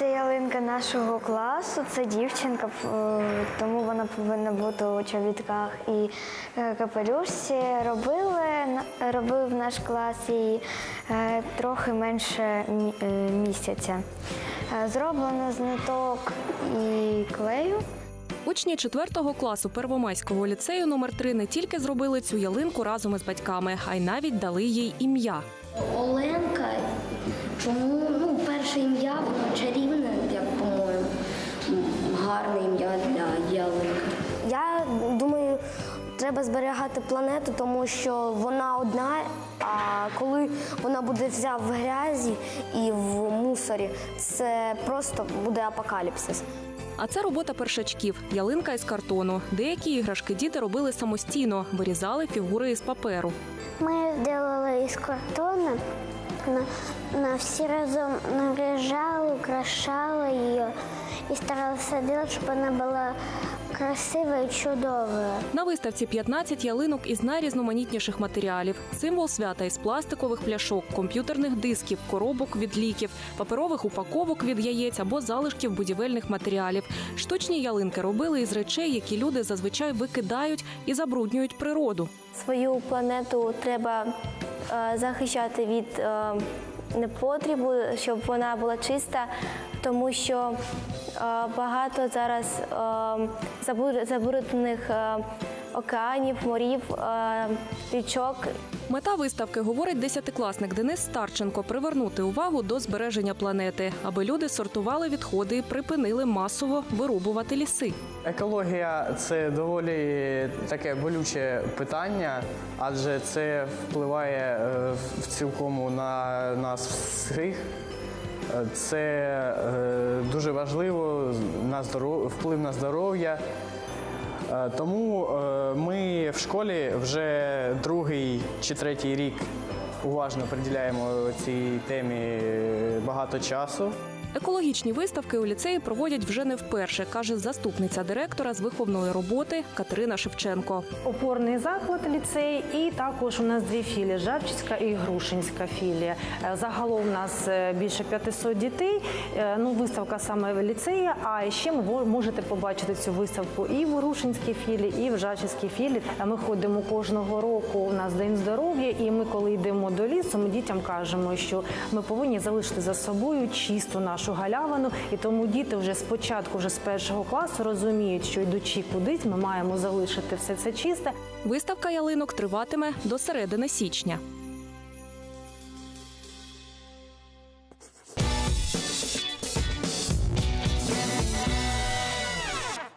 ялинка нашого класу. Це дівчинка, тому вона повинна бути у чобітках і е, капелюшці. Робили робив наш клас і е, трохи менше е, місяця. Зроблено з ниток і клею. Учні 4 класу Первомайського ліцею номер 3 не тільки зробили цю ялинку разом із батьками, а й навіть дали їй ім'я. Оленка. Чому треба зберігати планету, тому що вона одна. А коли вона буде вся в грязі і в мусорі, це просто буде апокаліпсис. А це робота першачків, ялинка із картону. Деякі іграшки діти робили самостійно, вирізали фігури із паперу. Мы сделали из картона, на, на все разом наряжала, украшала ее и старалась делать, чтобы она была красивая и чудовая. На виставці 15 ялинок із найрізноманітніших матеріалів: символ свята із пластикових пляшок, комп'ютерних дисків, коробок від ліків, паперових упаковок від яєць або залишків будівельних матеріалів. Штучні ялинки робили із речей, які люди зазвичай викидають і забруднюють природу. Свою планету треба е, захищати від е, непотрібу, щоб вона була чиста, тому що е, багато зараз е, забруднених е, океанів, морів, е, річок Мета виставки, говорить десятикласник Денис Старченко, привернути увагу до збереження планети, аби люди сортували відходи і припинили масово вирубувати ліси. Екологія це доволі таке болюче питання, адже це впливає е, в цілкому на нас всіх. Це е, дуже важливо на здоров... вплив на здоров'я. Е, Тому е, ми в школі вже другий чи третій рік уважно приділяємо цій темі багато часу. Екологічні виставки у ліцеї проводять вже не вперше, каже заступниця директора з виховної роботи Катерина Шевченко. Опорний заклад ліцей, і також у нас дві філії Жабчицька і Грушинська філія. Е, Загалом у нас е, більше 500 дітей. Е, Ну, виставка саме в ліцеї. А ще ви можете побачити цю виставку і в Грушинській філії, і в Жабчицькій філії. Ми ходимо кожного року. У нас день здоров'я, і ми, коли йдемо до лісу, ми дітям кажемо, що ми повинні залишити за собою чисту нашу галявину. І тому діти вже спочатку, вже з першого класу, розуміють, що йдучи кудись, ми маємо залишити все це чисте. Виставка ялинок триватиме до середини січня.